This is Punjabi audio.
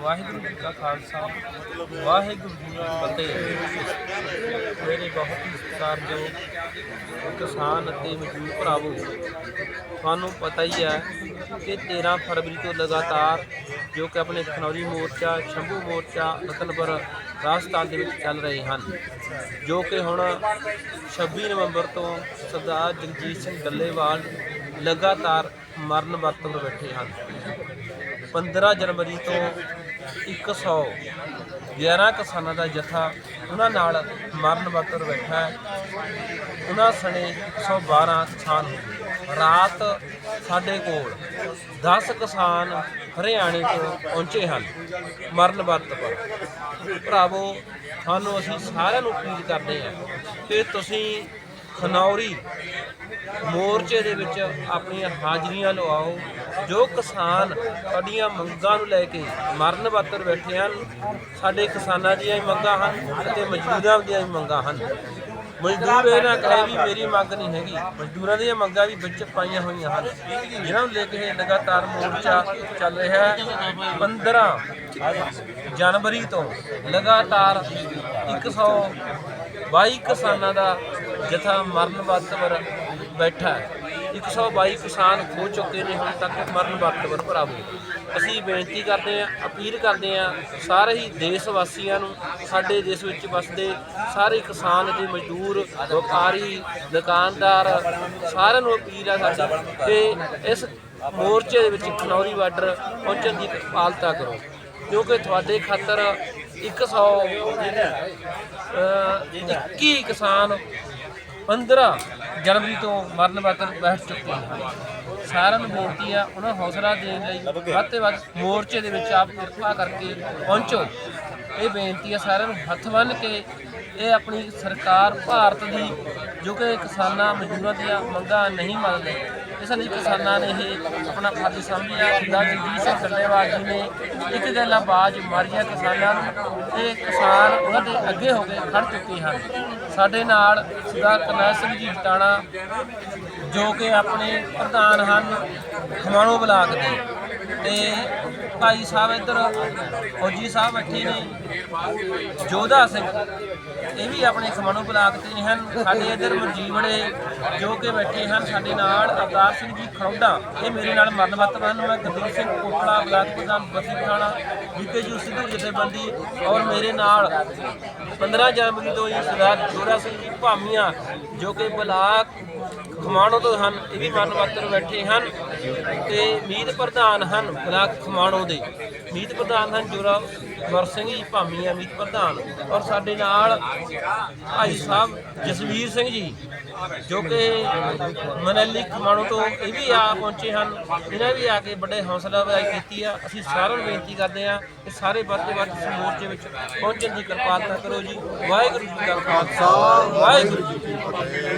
ਵਾਹਿਗੁਰੂ ਜੀ ਕਾ ਖਾਲਸਾ, ਵਾਹਿਗੁਰੂ ਜੀ ਕੀ ਫਤਿਹ। ਮੇਰੇ ਬਹੁਤ ਹੀ ਸਤਿਕਾਰਯੋਗ ਕਿਸਾਨ ਅਤੇ ਮਜ਼ਦੂਰ ਭਰਾਵੋ, ਤੁਹਾਨੂੰ ਪਤਾ ਹੀ ਹੈ ਕਿ 13 ਫਰਵਰੀ ਤੋਂ ਲਗਾਤਾਰ ਜੋ ਕਿ ਆਪਣੇ ਖਨੌਰੀ ਮੋਰਚਾ, ਸ਼ੰਭੂ ਮੋਰਚਾ, ਰਤਨਪੁਰ, ਰਾਜਸਥਾਨ ਦੇ ਵਿੱਚ ਚੱਲ ਰਹੇ ਹਨ, ਜੋ ਕਿ ਹੁਣ 26 ਨਵੰਬਰ ਤੋਂ ਸਰਦਾਰ ਜਗਜੀਤ ਸਿੰਘ ਡੱਲੇਵਾਲ ਲਗਾਤਾਰ ਮਰਨ ਵਰਤ ਤੇ ਬੈਠੇ ਹਨ। 15 ਜਨਵਰੀ ਤੋਂ 100 11 ਕਿਸਾਨਾਂ ਦਾ ਜਥਾ ਉਹਨਾਂ ਨਾਲ ਮਰਨ ਵਰਤਰ ਬੈਠਾ ਹੈ। ਉਹਨਾਂ ਸਣੇ 112 ਕਿਸਾਨ ਹੋ ਗਏ। ਰਾਤ ਸਾਡੇ ਕੋਲ 10 ਕਿਸਾਨ ਹਰਿਆਣੇ ਤੋਂ ਪਹੁੰਚੇ ਹਨ ਮਰਨ ਵਰਤ ਪਰ। ਭਰਾਵੋ, ਤੁਹਾਨੂੰ ਅਸੀਂ ਸਾਰਿਆਂ ਨੂੰ ਅਪੀਲ ਕਰਦੇ ਹਾਂ ਕਿ ਤੁਸੀਂ ਖਨੌਰੀ ਮੋਰਚੇ ਦੇ ਵਿੱਚ ਆਪਣੀਆਂ ਹਾਜ਼ਰੀਆਂ ਲਵਾਓ, ਜੋ ਕਿਸਾਨ ਸਾਡੀਆਂ ਮੰਗਾਂ ਨੂੰ ਲੈ ਕੇ ਮਰਨ ਵਰਤਰ ਬੈਠੇ ਹਨ, ਸਾਡੇ ਕਿਸਾਨਾਂ ਦੀਆਂ ਹੀ ਮੰਗਾਂ ਹਨ ਅਤੇ ਮਜ਼ਦੂਰਾਂ ਦੀਆਂ ਵੀ ਮੰਗਾਂ ਹਨ। ਮਜ਼ਦੂਰ ਇਹ ਨਾ ਕਹੇ ਵੀ ਮੇਰੀ ਮੰਗ ਨਹੀਂ ਹੈਗੀ, ਮਜ਼ਦੂਰਾਂ ਦੀਆਂ ਮੰਗਾਂ ਵੀ ਵਿੱਚ ਪਾਈਆਂ ਹੋਈਆਂ ਹਨ। ਜਿਨ੍ਹਾਂ ਨੂੰ ਲੈ ਕੇ ਇਹ ਲਗਾਤਾਰ ਮੋਰਚਾ ਚੱਲ ਰਿਹਾ ਹੈ 15 ਜਨਵਰੀ ਤੋਂ ਲਗਾਤਾਰ 122 ਕਿਸਾਨਾਂ ਦਾ ਜਥਾ ਮਰਨ ਵਰਤਵਰ ਬੈਠਾ ਹੈ। 122 ਕਿਸਾਨ ਹੋ ਚੁੱਕੇ ਨੇ, ਹੁਣ ਤੱਕ ਮਰਨ ਵਰਤਵਰ ਭਰਾਵੋ। ਅਸੀਂ ਬੇਨਤੀ ਕਰਦੇ ਹਾਂ, ਅਪੀਲ ਕਰਦੇ ਹਾਂ, ਸਾਰੇ ਹੀ ਦੇਸ਼ ਵਾਸੀਆਂ ਨੂੰ, ਸਾਡੇ ਦੇਸ਼ ਵਿੱਚ ਵਸਦੇ ਸਾਰੇ ਕਿਸਾਨ ਤੇ ਮਜ਼ਦੂਰ, ਵਪਾਰੀ, ਦੁਕਾਨਦਾਰ, ਸਾਰਿਆਂ ਨੂੰ ਅਪੀਲ ਹੈ ਸਾਡੀ ਕਿ ਇਸ ਮੋਰਚੇ ਦੇ ਵਿੱਚ ਖਨੌਰੀ ਬਾਰਡਰ ਪਹੁੰਚਣ ਦੀ ਕਿਰਪਾਲਤਾ ਕਰੋ। ਕਿਉਂਕਿ ਤੁਹਾਡੇ ਖਾਤਰ 100 ਅਹ 21 ਕਿਸਾਨ 15 ਜਨਵਰੀ ਤੋਂ ਮਰਨ ਵਰਤਨ ਬੈਠ ਚੁੱਕੇ ਹਨ ਸਾਰਿਆਂ ਨੂੰ ਬੇਨਤੀ ਆ ਉਹਨਾਂ ਹੌਸਲਾ ਦੇਣ ਲਈ ਵੱਧ ਤੋਂ ਵੱਧ ਮੋਰਚੇ ਦੇ ਵਿੱਚ ਆਪ ਕਿਰਪਾ ਕਰਕੇ ਪਹੁੰਚੋ। ਇਹ ਬੇਨਤੀ ਆ ਸਾਰਿਆਂ ਨੂੰ, ਹੱਥ ਬੰਨ੍ਹ ਕੇ ਇਹ ਆਪਣੀ ਸਰਕਾਰ ਭਾਰਤ ਦੀ, ਜੋ ਕਿ ਕਿਸਾਨਾਂ ਮਜ਼ਦੂਰਾਂ ਦੀਆਂ ਮੰਗਾਂ ਨਹੀਂ ਮੰਨਦੇ ਇਸ ਲਈ ਕਿਸਾਨਾਂ ਨੇ ਇਹ ਆਪਣਾ ਫਰਜ਼ ਸਮਝਿਆ ਸਰਦਾਰ ਜਗਜੀਤ ਸਿੰਘ ਡੱਲੇਵਾਲ ਜੀ ਨੇ ਇੱਕ ਗੱਲ ਆਵਾਜ਼ ਮਾਰੀਆਂ ਕਿਸਾਨਾਂ ਨੂੰ, ਤੇ ਕਿਸਾਨ ਉਹਨਾਂ ਦੇ ਅੱਗੇ ਹੋ ਕੇ ਖੜ ਚੁੱਕੇ ਹਨ। ਸਾਡੇ ਨਾਲ ਸਰਦਾਰ ਕਰਨੈਲ ਸਿੰਘ ਜੀ ਬਟਾਣਾ, ਜੋ ਕਿ ਆਪਣੇ ਪ੍ਰਧਾਨ ਹਨ, ਖਮਾਣੋ ਬਲਾਕ ਦੇ। ਤੇ ਭਾਈ ਸਾਹਿਬ ਇੱਧਰ ਫੌਜੀ ਸਾਹਿਬ ਬੈਠੇ ਨੇ, ਜੋਧਾ ਸਿੰਘ, ਇਹ ਵੀ ਆਪਣੇ ਖਮਾਣੋ ਬਲਾਕ ਤੇ ਹਨ। ਸਾਡੇ ਇੱਧਰ ਮਰਜੀਵੜੇ ਜੋ ਕਿ ਬੈਠੇ ਹਨ, ਸਾਡੇ ਨਾਲ ਅਵਤਾਰ ਸਿੰਘ ਜੀ ਖਰੌਡਾ, ਇਹ ਮੇਰੇ ਨਾਲ ਮਰਨ ਮੱਤ ਹਨ ਮੈਂ ਗੁਰਦੀਪ ਸਿੰਘ ਕੋਟਲਾ ਬਲਾਕ ਪ੍ਰਧਾਨ ਬਸੀ ਪਠਾਣਾ ਵਿਕੇ ਜੀ ਸਿੱਧੂ ਜਥੇਬੰਦੀ ਔਰ ਮੇਰੇ ਨਾਲ 15 ਜਨਵਰੀ ਤੋਂ ਹੀ ਸਰਦਾਰ ਜੋਰਾ ਸਿੰਘ ਜੀ ਭਾਮੀਆਂ ਜੋ ਕਿ ਬਲਾਕ ਖਮਾਣੋ ਤੋਂ ਹਨ, ਇਹ ਵੀ ਮਰਨ ਮੱਤ ਬੈਠੇ ਹਨ। ਤੇ ਮੀਤ ਪ੍ਰਧਾਨ ਹਨ ਬਲਾਕ ਖਮਾਣੋ ਦੇ। ਮੀਤ ਪ੍ਰਧਾਨ ਹਨ ਜੋਰਾ ਗੁਰ ਸਿੰਘ ਜੀ ਭਾਮੀਆਂ ਮੀਤ ਪ੍ਰਧਾਨ। ਔਰ ਸਾਡੇ ਨਾਲ ਭਾਈ ਸਾਹਿਬ ਜਸਵੀਰ ਸਿੰਘ ਜੀ ਜੋ ਕਿ ਮਨੈਲੀ ਖਮਾਣੋ ਤੋਂ ਇਹ ਵੀ ਆ ਪਹੁੰਚੇ ਹਨ। ਇਹਨਾਂ ਵੀ ਆ ਕੇ ਵੱਡੇ ਹੌਸਲਾ ਅਫਜ਼ਾਈ ਕੀਤੀ ਆ। ਅਸੀਂ ਸਾਰਿਆਂ ਨੂੰ ਬੇਨਤੀ ਕਰਦੇ ਆ ਕਿ ਸਾਰੇ ਵੱਧ ਤੋਂ ਵੱਧ ਇਸ ਮੋਰਚੇ ਵਿੱਚ ਪਹੁੰਚਣ ਦੀ ਕਿਰਪਾਲਤਾ ਕਰੋ ਜੀ। ਵਾਹਿਗੁਰੂ ਜੀ ਕਾ ਖਾਲਸਾ। ਵਾਹਿਗੁਰੂ ਜੀ ਕੀ ਫਤਿਹ।